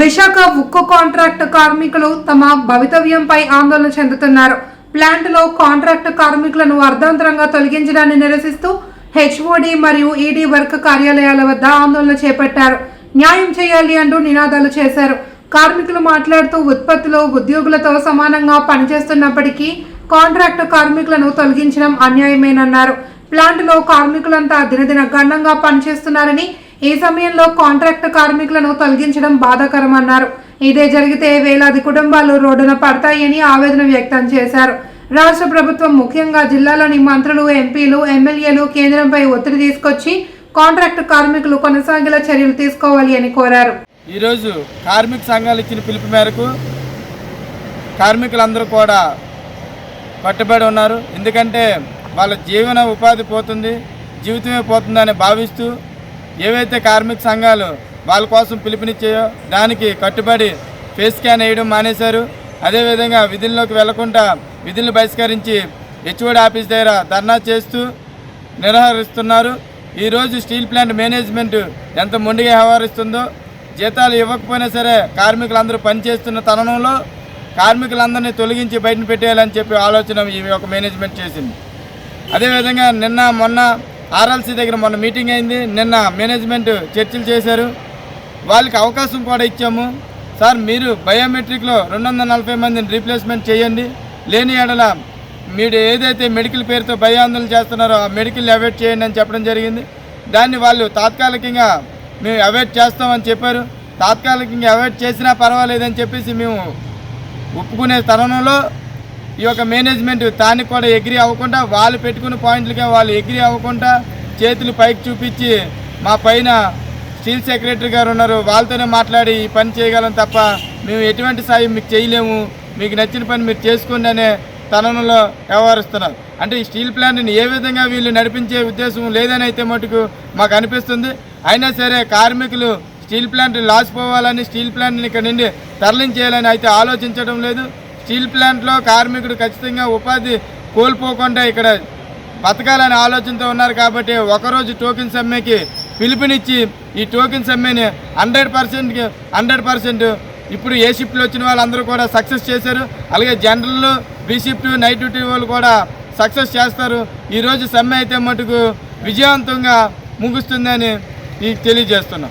విశాఖ ఉక్కు కాంట్రాక్ట్ కార్మికులు తమ భవితవ్యంపై ఆందోళన చెందుతున్నారు. ప్లాంట్లో కాంట్రాక్ట్ కార్మికులను అర్ధాంతరంగా తొలగించడాన్ని నిరసిస్తూ హెచ్ఓడి మరియు ఈడీ వర్క్ కార్యాలయాల వద్ద ఆందోళన చేపట్టారు. న్యాయం చేయాలి అంటూ నినాదాలు చేశారు. కార్మికులు మాట్లాడుతూ ఉత్పత్తిలో ఉద్యోగులతో సమానంగా పనిచేస్తున్నప్పటికీ కాంట్రాక్ట్ కార్మికులను తొలగించడం అన్యాయమేనన్నారు. ప్లాంట్లో కార్మికులంతా దినదిన గణంగా పనిచేస్తున్నారని ఈ సమయంలో కాంట్రాక్ట్ కార్మికులను తొలగించడం బాధాకరమన్నారు. ఇదే జరిగితే వేలాది కుటుంబాలు రోడ్డున పడతాయని ఆవేదన వ్యక్తం చేశారు. రాష్ట్ర ప్రభుత్వం ముఖ్యంగా జిల్లాలోని మంత్రులు ఎంపీలు ఎమ్మెల్యేలు కేంద్రంపై ఒత్తిడి తీసుకొచ్చి కాంట్రాక్ట్ కార్మికులు కొనసాగేలా చర్యలు తీసుకోవాలి అని కోరారు. ఈరోజు కార్మిక సంఘాలు ఇచ్చిన పిలుపు మేరకు కార్మికులందరూ కూడా పట్టుబడి ఉన్నారు. ఎందుకంటే వాళ్ళ జీవన ఉపాధి పోతుంది జీవితమే పోతుందని భావిస్తూ ఏవైతే కార్మిక సంఘాలు వాళ్ళ కోసం పిలుపునిచ్చాయో దానికి కట్టుబడి ఫేస్ స్కాన్ వేయడం మానేశారు. అదేవిధంగా విధుల్లోకి వెళ్ళకుండా విధులను బహిష్కరించి హెచ్ఓడి ఆఫీస్ దగ్గర ధర్నా చేస్తూ నిర్వహిస్తున్నారు. ఈరోజు స్టీల్ ప్లాంట్ మేనేజ్మెంట్ ఎంత మొండిగా వ్యవహరిస్తుందో జీతాలు ఇవ్వకపోయినా సరే కార్మికులందరూ పనిచేస్తున్న తరుణంలో కార్మికులందరినీ తొలగించి బయటను పెట్టేయాలని చెప్పి ఆలోచన ఈ యొక్క మేనేజ్మెంట్ చేసింది. అదేవిధంగా నిన్న మొన్న ఆర్ఎల్సీ దగ్గర మొన్న మీటింగ్ అయింది. నిన్న మేనేజ్మెంట్ చర్చలు చేశారు. వాళ్ళకి అవకాశం కూడా ఇచ్చాము. సార్ మీరు బయోమెట్రిక్లో రెండు వందల నలభై మందిని రీప్లేస్మెంట్ చేయండి. లేని ఏడల మీరు ఏదైతే మెడికల్ పేరుతో భయాందోళన చేస్తున్నారో ఆ మెడికల్ అవాయిడ్ చేయండి అని చెప్పడం జరిగింది. దాన్ని వాళ్ళు తాత్కాలికంగా మేము అవాయిడ్ చేస్తామని చెప్పారు. తాత్కాలికంగా అవాయిడ్ చేసినా పర్వాలేదని చెప్పేసి మేము ఒప్పుకునే తరుణంలో ఈ యొక్క మేనేజ్మెంట్ దానికి కూడా ఎగ్రీ అవ్వకుండా వాళ్ళు పెట్టుకున్న పాయింట్లకే వాళ్ళు ఎగ్రీ అవ్వకుండా చేతులు పైకి చూపించి మా పైన స్టీల్ సెక్రటరీ గారు ఉన్నారు. వాళ్ళతోనే మాట్లాడి ఈ పని చేయగలం తప్ప మేము ఎటువంటి సాయం మీకు చేయలేము. మీకు నచ్చిన పని మీరు చేసుకోండి అనే తనంలో వ్యవహరిస్తున్నారు. అంటే ఈ స్టీల్ ప్లాంట్ని ఏ విధంగా వీళ్ళు నడిపించే ఉద్దేశం లేదని అయితే మటుకు మాకు అనిపిస్తుంది. అయినా సరే కార్మికులు స్టీల్ ప్లాంట్ లాస్ పోవాలని స్టీల్ ప్లాంట్ని ఇక్కడ నుండి తరలించేయాలని అయితే ఆలోచించడం లేదు. స్టీల్ ప్లాంట్లో కార్మికుడు ఖచ్చితంగా ఉపాధి కోల్పోకుండా ఇక్కడ బతకాలనే ఆలోచనతో ఉన్నారు కాబట్టి ఒకరోజు టోకెన్ సమ్మెకి పిలుపునిచ్చి ఈ టోకెన్ సమ్మెని హండ్రెడ్ పర్సెంట్కి హండ్రెడ్ పర్సెంట్ ఇప్పుడు ఏ షిఫ్ట్లో వచ్చిన వాళ్ళందరూ కూడా సక్సెస్ చేశారు. అలాగే general B shift night duty వాళ్ళు కూడా సక్సెస్ చేస్తారు. ఈరోజు సమ్మె అయితే మటుకు విజయవంతంగా ముగుస్తుందని తెలియజేస్తున్నాం.